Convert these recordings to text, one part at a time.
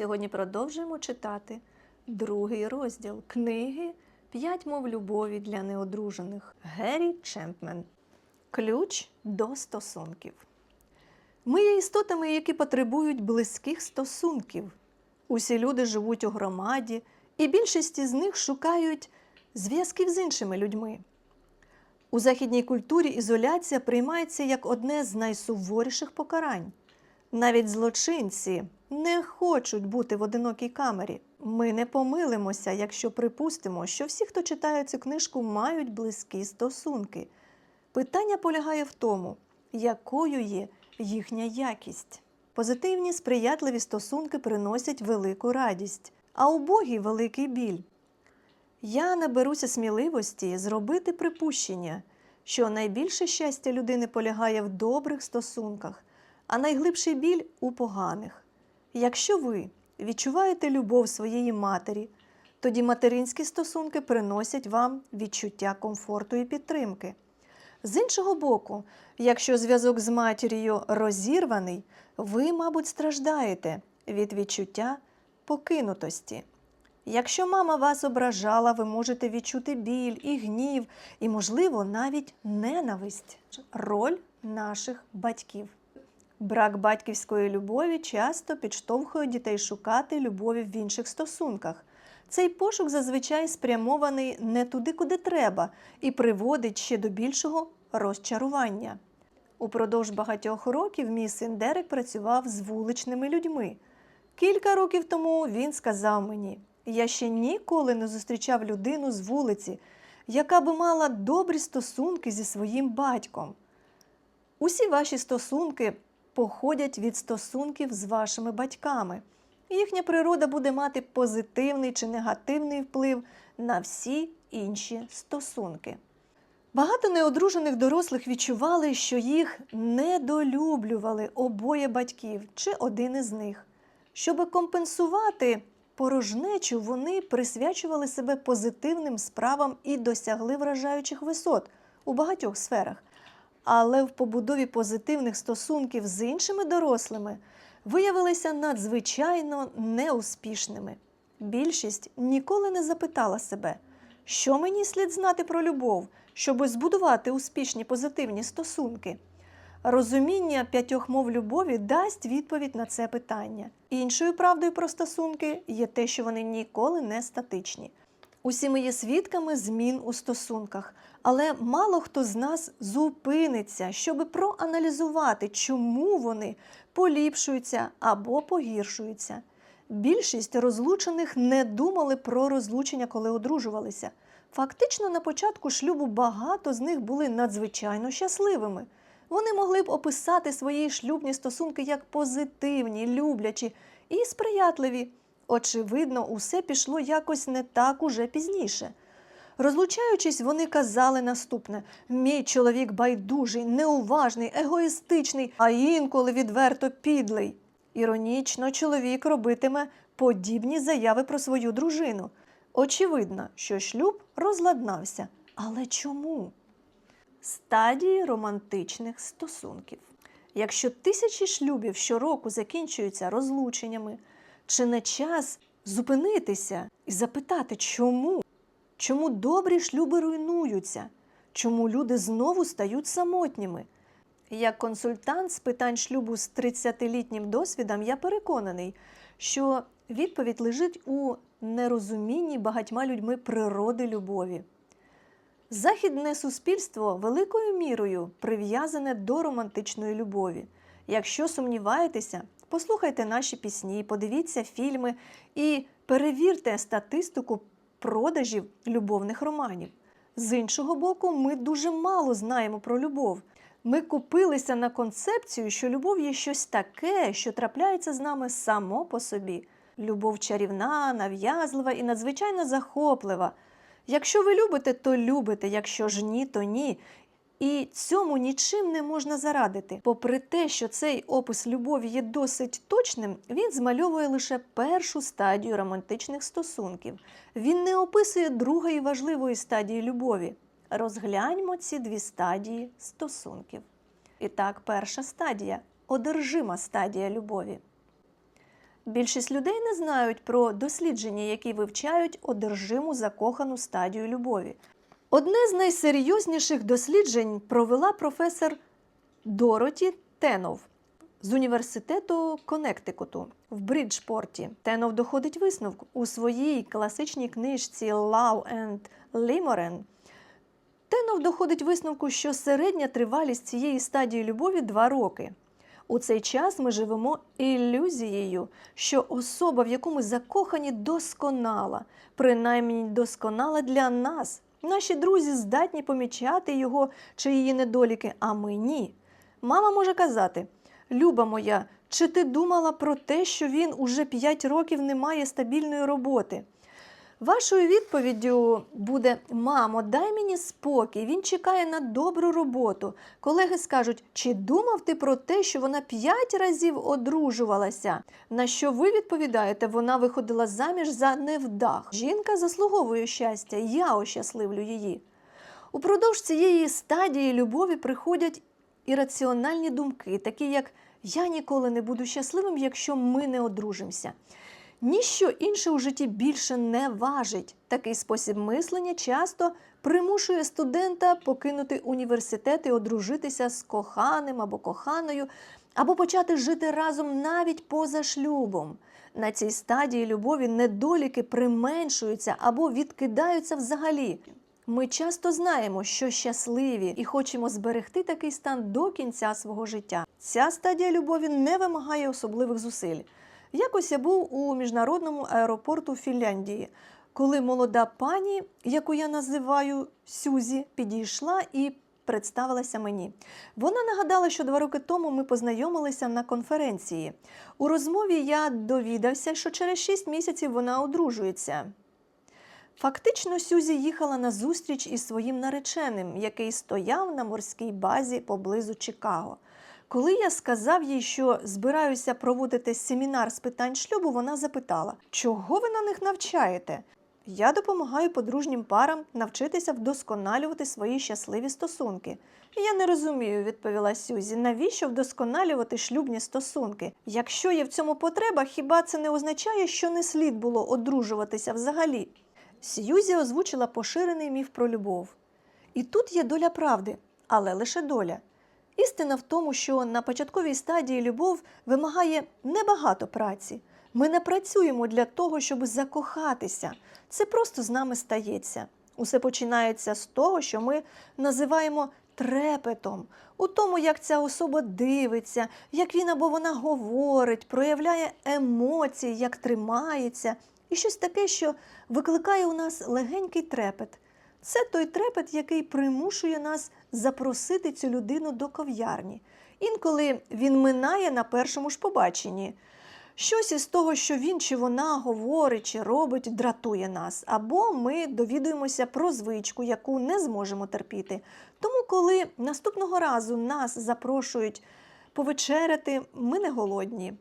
Сьогодні продовжуємо читати другий розділ книги П'ять мов любові для неодружених Геррі Чемпмен. Ключ до стосунків. Ми є істотами, які потребують близьких стосунків. Усі люди живуть у громаді, і більшість із них шукають зв'язків з іншими людьми. У західній культурі ізоляція приймається як одне з найсуворіших покарань. Навіть злочинці не хочуть бути в одинокій камері. Ми не помилимося, якщо припустимо, що всі, хто читає цю книжку, мають близькі стосунки. Питання полягає в тому, якою є їхня якість. Позитивні сприятливі стосунки приносять велику радість, а убогі великий біль. Я наберуся сміливості зробити припущення, що найбільше щастя людини полягає в добрих стосунках, а найглибший біль у поганих. Якщо ви відчуваєте любов своєї матері, тоді материнські стосунки приносять вам відчуття комфорту і підтримки. З іншого боку, якщо зв'язок з матір'ю розірваний, ви, мабуть, страждаєте від відчуття покинутості. Якщо мама вас ображала, ви можете відчути біль і гнів, і, можливо, навіть ненависть. Роль наших батьків. Брак батьківської любові часто підштовхує дітей шукати любові в інших стосунках. Цей пошук зазвичай спрямований не туди, куди треба, і приводить ще до більшого розчарування. Упродовж багатьох років мій син Дерек працював з вуличними людьми. Кілька років тому він сказав мені: я ще ніколи не зустрічав людину з вулиці, яка би мала добрі стосунки зі своїм батьком. Усі ваші стосунки походять від стосунків з вашими батьками. Їхня природа буде мати позитивний чи негативний вплив на всі інші стосунки. Багато неодружених дорослих відчували, що їх недолюблювали обоє батьків чи один із них. Щоби компенсувати порожнечу, вони присвячували себе позитивним справам і досягли вражаючих висот у багатьох сферах. Але в побудові позитивних стосунків з іншими дорослими виявилися надзвичайно неуспішними. Більшість ніколи не запитала себе, що мені слід знати про любов, щоби збудувати успішні позитивні стосунки. Розуміння п'ятьох мов любові дасть відповідь на це питання. Іншою правдою про стосунки є те, що вони ніколи не статичні. Усі ми є свідками змін у стосунках, але мало хто з нас зупиниться, щоби проаналізувати, чому вони поліпшуються або погіршуються. Більшість розлучених не думали про розлучення, коли одружувалися. Фактично, на початку шлюбу багато з них були надзвичайно щасливими. Вони могли б описати свої шлюбні стосунки як позитивні, люблячі і сприятливі. Очевидно, усе пішло якось не так уже пізніше. Розлучаючись, вони казали наступне: мій чоловік байдужий, неуважний, егоїстичний, а інколи відверто підлий. Іронічно, чоловік робитиме подібні заяви про свою дружину. Очевидно, що шлюб розладнався. Але чому? Стадії романтичних стосунків. Якщо тисячі шлюбів щороку закінчуються розлученнями, чи не час зупинитися і запитати, чому? Чому добрі шлюби руйнуються? Чому люди знову стають самотніми? Як консультант з питань шлюбу з 30-літнім досвідом, я переконаний, що відповідь лежить у нерозумінні багатьма людьми природи любові. Західне суспільство великою мірою прив'язане до романтичної любові. Якщо сумніваєтеся, послухайте наші пісні, подивіться фільми і перевірте статистику продажів любовних романів. З іншого боку, ми дуже мало знаємо про любов. Ми купилися на концепцію, що любов є щось таке, що трапляється з нами само по собі. Любов чарівна, нав'язлива і надзвичайно захоплива. Якщо ви любите, то любите, якщо ж ні, то ні. І цьому нічим не можна зарадити. Попри те, що цей опис любові є досить точним, він змальовує лише першу стадію романтичних стосунків. Він не описує другої важливої стадії любові. Розгляньмо ці дві стадії стосунків. І так, перша стадія одержима стадія любові. Більшість людей не знають про дослідження, які вивчають одержиму закохану стадію любові. Одне з найсерйозніших досліджень провела професор Дороті Тенов з університету Коннектикуту в Бриджпорті. Тенов доходить висновку у своїй класичній книжці Love and Limoren. Тенов доходить висновку, що середня тривалість цієї стадії любові 2 роки. У цей час ми живемо ілюзією, що особа, в яку ми закохані, досконала, принаймні досконала для нас. Наші друзі здатні помічати його чи її недоліки, а ми ні. Мама може казати: Люба моя, чи ти думала про те, що він уже 5 років не має стабільної роботи? Вашою відповіддю буде: Мамо, дай мені спокій, він чекає на добру роботу. Колеги скажуть, чи думав ти про те, що вона п'ять разів одружувалася? На що ви відповідаєте, вона виходила заміж за невдах. Жінка заслуговує щастя, я ощасливлю її. Упродовж цієї стадії любові приходять ірраціональні думки, такі як Я ніколи не буду щасливим, якщо ми не одружимося. Ніщо інше у житті більше не важить. Такий спосіб мислення часто примушує студента покинути університет і одружитися з коханим або коханою, або почати жити разом навіть поза шлюбом. На цій стадії любові недоліки применшуються або відкидаються взагалі. Ми часто знаємо, що щасливі і хочемо зберегти такий стан до кінця свого життя. Ця стадія любові не вимагає особливих зусиль. Якось я був у міжнародному аеропорту Фінляндії, коли молода пані, яку я називаю Сюзі, підійшла і представилася мені. Вона нагадала, що два роки тому ми познайомилися на конференції. У розмові я довідався, що через шість місяців вона одружується. Фактично, Сюзі їхала на зустріч із своїм нареченим, який стояв на морській базі поблизу Чикаго. Коли я сказав їй, що збираюся проводити семінар з питань шлюбу, вона запитала, чого ви на них навчаєте? Я допомагаю подружнім парам навчитися вдосконалювати свої щасливі стосунки. Я не розумію, відповіла Сюзі, навіщо вдосконалювати шлюбні стосунки? Якщо є в цьому потреба, хіба це не означає, що не слід було одружуватися взагалі? Сьюзі озвучила поширений міф про любов. І тут є доля правди, але лише доля. Істина в тому, що на початковій стадії любов вимагає небагато праці. Ми не працюємо для того, щоб закохатися. Це просто з нами стається. Усе починається з того, що ми називаємо трепетом, у тому, як ця особа дивиться, як він або вона говорить, проявляє емоції, як тримається, і щось таке, що викликає у нас легенький трепет. Це той трепет, який примушує нас запросити цю людину до кав'ярні. Інколи він минає на першому ж побаченні. Щось із того, що він чи вона говорить чи робить, дратує нас, або ми довідуємося про звичку, яку не зможемо терпіти. Тому, коли наступного разу нас запрошують повечеряти, ми не голодні.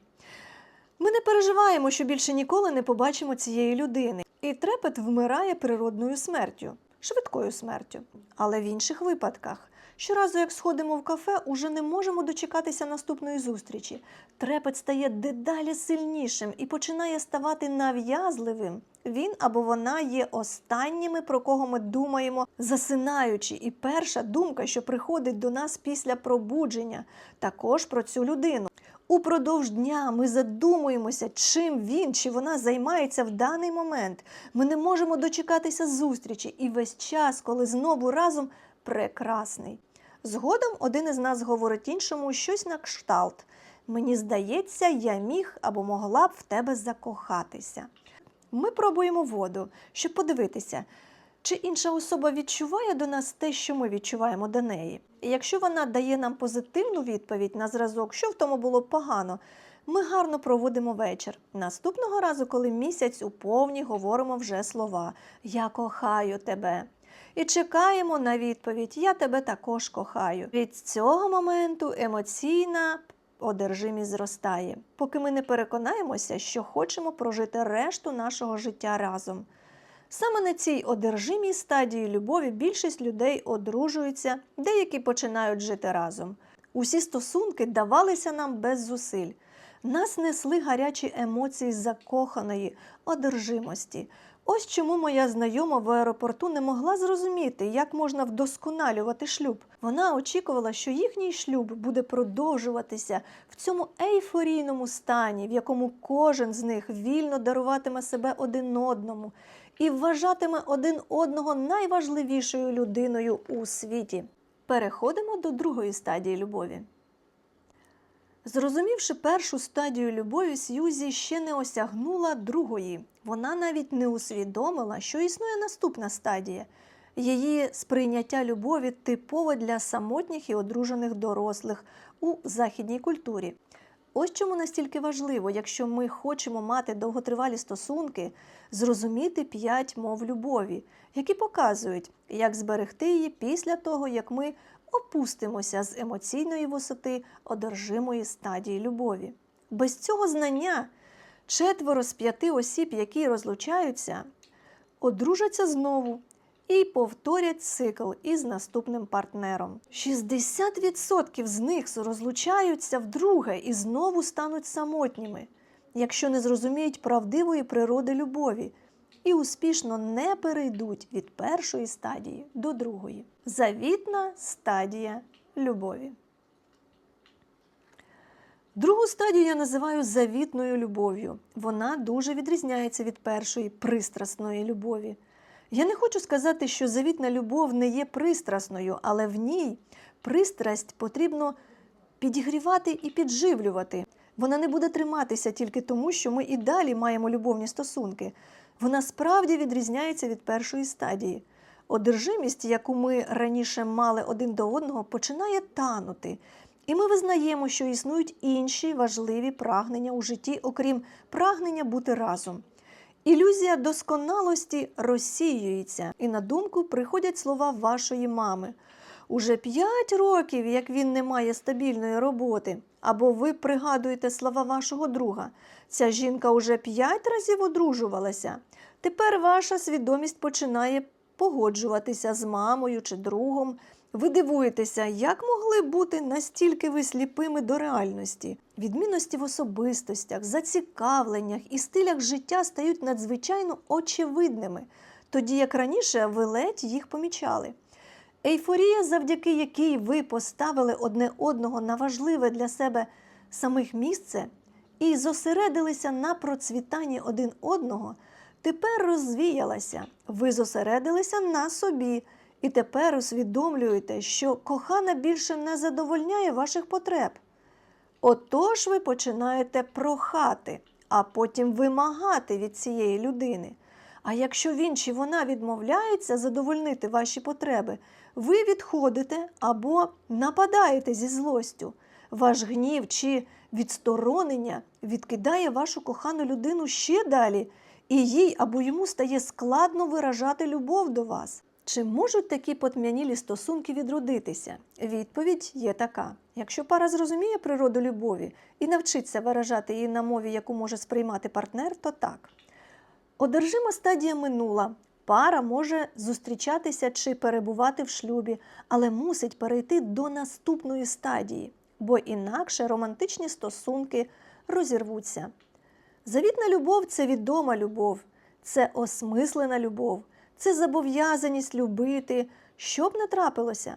Ми не переживаємо, що більше ніколи не побачимо цієї людини, і трепет вмирає природною смертю, швидкою смертю. Але в інших випадках. Щоразу, як сходимо в кафе, уже не можемо дочекатися наступної зустрічі. Трепет стає дедалі сильнішим і починає ставати нав'язливим. Він або вона є останніми, про кого ми думаємо, засинаючи. І перша думка, що приходить до нас після пробудження, також про цю людину. Упродовж дня ми задумуємося, чим він чи вона займається в даний момент. Ми не можемо дочекатися зустрічі, і весь час, коли знову разом прекрасний. Згодом один із нас говорить іншому щось на кшталт. Мені здається, я міг або могла б в тебе закохатися. Ми пробуємо воду, щоб подивитися, чи інша особа відчуває до нас те, що ми відчуваємо до неї. І якщо вона дає нам позитивну відповідь на зразок, що в тому було погано, ми гарно проводимо вечір. Наступного разу, коли місяць у повні говоримо вже слова Я кохаю тебе. І чекаємо на відповідь Я тебе також кохаю. Від цього моменту емоційна одержимість зростає, поки ми не переконаємося, що хочемо прожити решту нашого життя разом. Саме на цій одержимій стадії любові більшість людей одружуються, деякі починають жити разом. Усі стосунки давалися нам без зусиль. Нас несли гарячі емоції закоханої, одержимості. Ось чому моя знайома в аеропорту не могла зрозуміти, як можна вдосконалювати шлюб. Вона очікувала, що їхній шлюб буде продовжуватися в цьому ейфорійному стані, в якому кожен з них вільно даруватиме себе один одному і вважатиме один одного найважливішою людиною у світі. Переходимо до другої стадії любові. Зрозумівши першу стадію любові, Сьюзі ще не осягнула другої. Вона навіть не усвідомила, що існує наступна стадія. Її сприйняття любові типове для самотніх і одружених дорослих у західній культурі. Ось чому настільки важливо, якщо ми хочемо мати довготривалі стосунки, зрозуміти п'ять мов любові, які показують, як зберегти її після того, як ми опустимося з емоційної висоти одержимої стадії любові. Без цього знання четверо з п'яти осіб, які розлучаються, одружаться знову і повторять цикл із наступним партнером. 60% з них розлучаються вдруге і знову стануть самотніми, якщо не зрозуміють правдивої природи любові і успішно не перейдуть від першої стадії до другої. Завітна стадія любові. Другу стадію я називаю завітною любов'ю. Вона дуже відрізняється від першої пристрасної любові. Я не хочу сказати, що завітна любов не є пристрасною, але в ній пристрасть потрібно підігрівати і підживлювати. Вона не буде триматися тільки тому, що ми і далі маємо любовні стосунки. Вона справді відрізняється від першої стадії. Одержимість, яку ми раніше мали один до одного, починає танути. І ми визнаємо, що існують інші важливі прагнення у житті, окрім прагнення бути разом. Ілюзія досконалості розсіюється, і на думку приходять слова вашої мами. Уже п'ять років, як він не має стабільної роботи, або ви пригадуєте слова вашого друга. Ця жінка уже п'ять разів одружувалася. Тепер ваша свідомість починає погоджуватися з мамою чи другом. Ви дивуєтеся, як могли бути настільки ви сліпими до реальності? Відмінності в особистостях, зацікавленнях і стилях життя стають надзвичайно очевидними, тоді як раніше ви ледь їх помічали. Ейфорія, завдяки якій ви поставили одне одного на важливе для себе самих місце і зосередилися на процвітанні один одного, тепер розвіялася. Ви зосередилися на собі. І тепер усвідомлюєте, що кохана більше не задовольняє ваших потреб. Отож ви починаєте прохати, а потім вимагати від цієї людини. А якщо він чи вона відмовляється задовольнити ваші потреби, ви відходите або нападаєте зі злостю. Ваш гнів чи відсторонення відкидає вашу кохану людину ще далі, і їй або йому стає складно виражати любов до вас. Чи можуть такі потм'янілі стосунки відродитися? Відповідь є така: якщо пара зрозуміє природу любові і навчиться виражати її на мові, яку може сприймати партнер, то так. Одержима стадія минула. Пара може зустрічатися чи перебувати в шлюбі, але мусить перейти до наступної стадії, бо інакше романтичні стосунки розірвуться. Завітна любов це відома любов, це осмислена любов це зобов'язаність любити, що б не трапилося.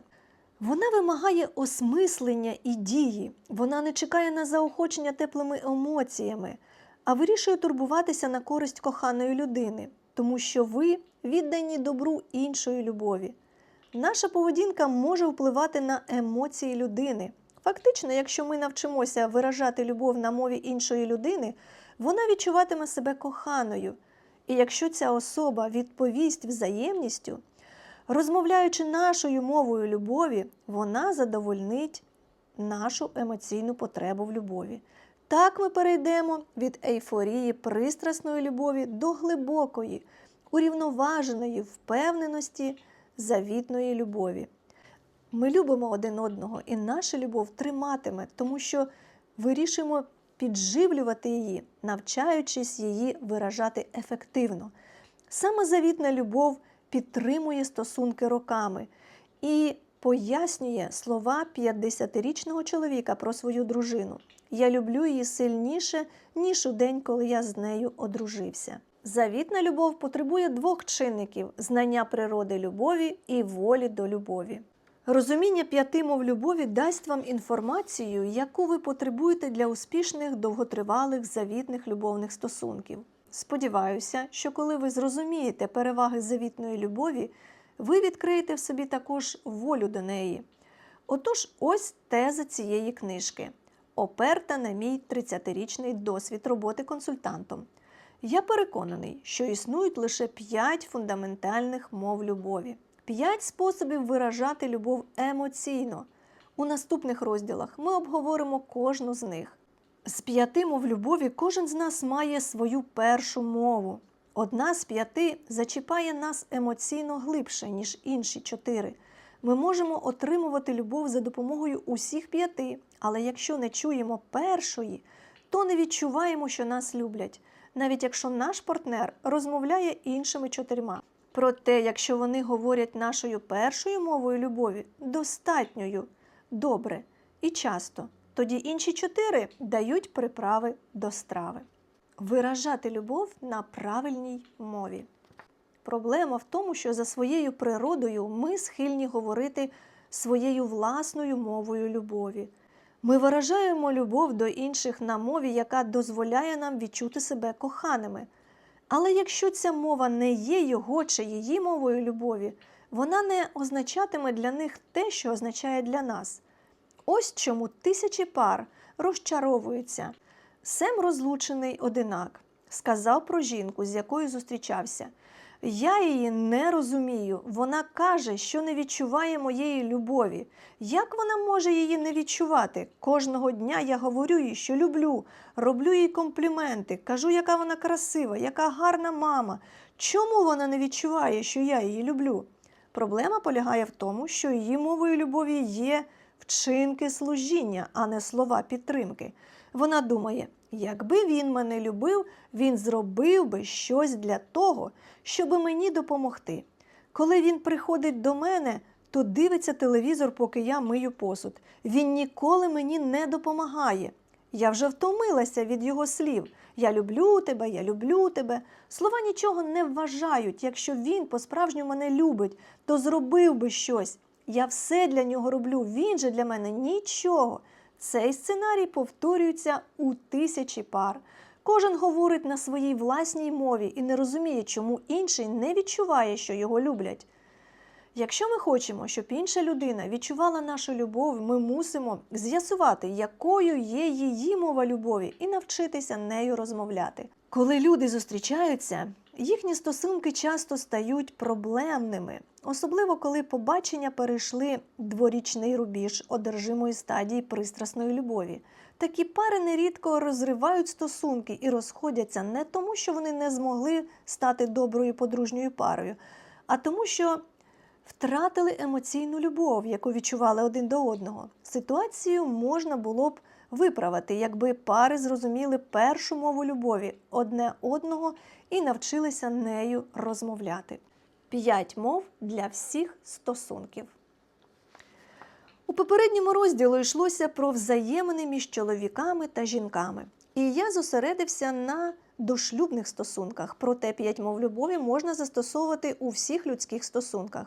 Вона вимагає осмислення і дії, вона не чекає на заохочення теплими емоціями, а вирішує турбуватися на користь коханої людини, тому що ви віддані добру іншої любові. Наша поведінка може впливати на емоції людини. Фактично, якщо ми навчимося виражати любов на мові іншої людини, вона відчуватиме себе коханою. І якщо ця особа відповість взаємністю, розмовляючи нашою мовою любові, вона задовольнить нашу емоційну потребу в любові. Так ми перейдемо від ейфорії пристрасної любові до глибокої, урівноваженої впевненості завітної любові. Ми любимо один одного, і наша любов триматиме, тому що вирішуємо підживлювати її, навчаючись її виражати ефективно. Саме завітна любов підтримує стосунки роками і пояснює слова 50-річного чоловіка про свою дружину. Я люблю її сильніше, ніж у день, коли я з нею одружився. Завітна любов потребує двох чинників: знання природи любові і волі до любові. Розуміння п'яти мов любові дасть вам інформацію, яку ви потребуєте для успішних, довготривалих, завітних любовних стосунків. Сподіваюся, що коли ви зрозумієте переваги завітної любові, ви відкриєте в собі також волю до неї. Отож, ось теза цієї книжки, оперта на мій 30-річний досвід роботи консультантом. Я переконаний, що існують лише п'ять фундаментальних мов любові, п'ять способів виражати любов емоційно. У наступних розділах ми обговоримо кожну з них. З п'яти мов любові кожен з нас має свою першу мову. Одна з п'яти зачіпає нас емоційно глибше, ніж інші чотири. Ми можемо отримувати любов за допомогою усіх п'яти, але якщо не чуємо першої, то не відчуваємо, що нас люблять, навіть якщо наш партнер розмовляє іншими чотирма. Проте, якщо вони говорять нашою першою мовою любові, достатньою, добре і часто, тоді інші чотири дають приправи до страви. Виражати любов на правильній мові. Проблема в тому, що за своєю природою ми схильні говорити своєю власною мовою любові. Ми виражаємо любов до інших на мові, яка дозволяє нам відчути себе коханими. Але якщо ця мова не є його чи її мовою любові, вона не означатиме для них те, що означає для нас. Ось чому тисячі пар розчаровуються. Сем розлучений одинак, сказав про жінку, з якою зустрічався. Я її не розумію. Вона каже, що не відчуває моєї любові. Як вона може її не відчувати? Кожного дня я говорю їй, що люблю, роблю їй компліменти, кажу, яка вона красива, яка гарна мама. Чому вона не відчуває, що я її люблю? Проблема полягає в тому, що її мовою любові є вчинки служіння, а не слова підтримки. Вона думає, якби він мене любив, він зробив би щось для того, щоб мені допомогти. Коли він приходить до мене, то дивиться телевізор, поки я мию посуд. Він ніколи мені не допомагає. Я вже втомилася від його слів. Я люблю тебе, я люблю тебе. Слова нічого не вважають. Якщо він по-справжньому мене любить, то зробив би щось. Я все для нього роблю, він же для мене нічого. Цей сценарій повторюється у тисячі пар. Кожен говорить на своїй власній мові і не розуміє, чому інший не відчуває, що його люблять. Якщо ми хочемо, щоб інша людина відчувала нашу любов, ми мусимо з'ясувати, якою є її мова любові, і навчитися нею розмовляти. Коли люди зустрічаються, їхні стосунки часто стають проблемними, особливо коли побачення перейшли дворічний рубіж одержимої стадії пристрасної любові. Такі пари нерідко розривають стосунки і розходяться не тому, що вони не змогли стати доброю подружньою парою, а тому, що втратили емоційну любов, яку відчували один до одного. Ситуацію можна було б виправити, якби пари зрозуміли першу мову любові одне одного і навчилися нею розмовляти. П'ять мов для всіх стосунків. У попередньому розділу йшлося про взаємини між чоловіками та жінками. І я зосередився на дошлюбних стосунках, проте п'ять мов любові можна застосовувати у всіх людських стосунках.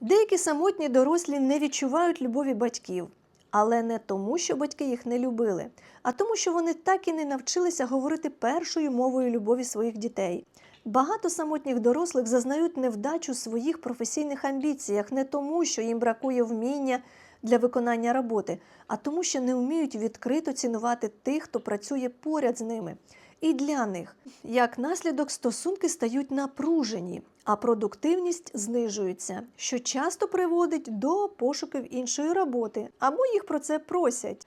Деякі самотні дорослі не відчувають любові батьків, але не тому, що батьки їх не любили, а тому, що вони так і не навчилися говорити першою мовою любові своїх дітей. Багато самотніх дорослих зазнають невдачу своїх професійних амбіціях не тому, що їм бракує вміння для виконання роботи, а тому, що не вміють відкрито цінувати тих, хто працює поряд з ними. І для них, як наслідок, стосунки стають напружені, а продуктивність знижується, що часто приводить до пошуків іншої роботи, або їх про це просять.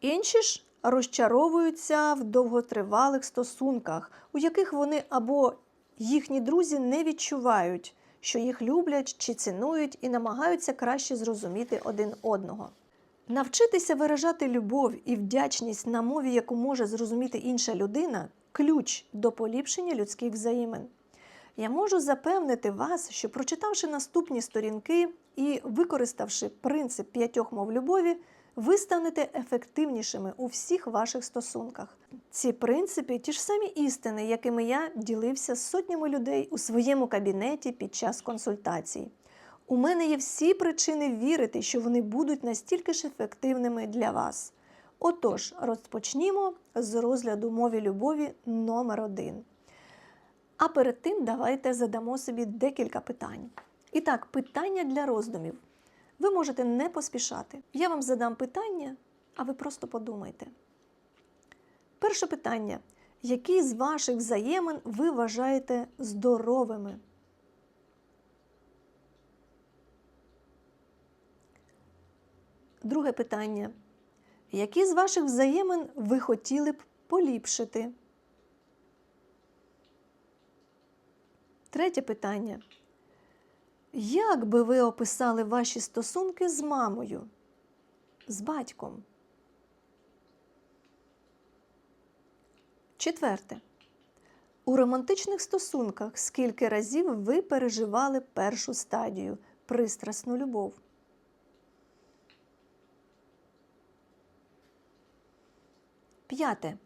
Інші ж розчаровуються в довготривалих стосунках, у яких вони або їхні друзі не відчувають, що їх люблять чи цінують і намагаються краще зрозуміти один одного. Навчитися виражати любов і вдячність на мові, яку може зрозуміти інша людина, ключ до поліпшення людських взаємин. Я можу запевнити вас, що прочитавши наступні сторінки і використавши принцип п'ятьох мов любові, ви станете ефективнішими у всіх ваших стосунках. Ці принципи ті ж самі істини, якими я ділився з сотнями людей у своєму кабінеті під час консультацій. У мене є всі причини вірити, що вони будуть настільки ж ефективними для вас. Отож, розпочнімо з розгляду мові любові номер один. А перед тим давайте задамо собі декілька питань. І так, питання для роздумів. Ви можете не поспішати. Я вам задам питання, а ви просто подумайте. Перше питання. Які з ваших взаємин ви вважаєте здоровими? Друге питання. Які з ваших взаємин ви хотіли б поліпшити? Третє питання. Як би ви описали ваші стосунки з мамою, з батьком? Четверте. У романтичних стосунках скільки разів ви переживали першу стадію пристрасну любов? П'яте.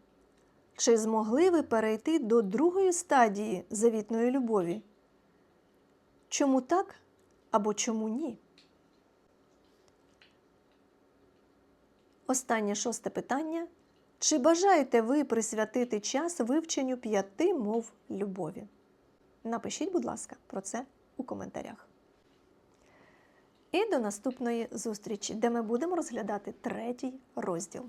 Чи змогли ви перейти до другої стадії завітної любові? Чому так або чому ні? Останнє шосте питання. Чи бажаєте ви присвятити час вивченню п'яти мов любові? Напишіть, будь ласка, про це у коментарях. І до наступної зустрічі, де ми будемо розглядати третій розділ.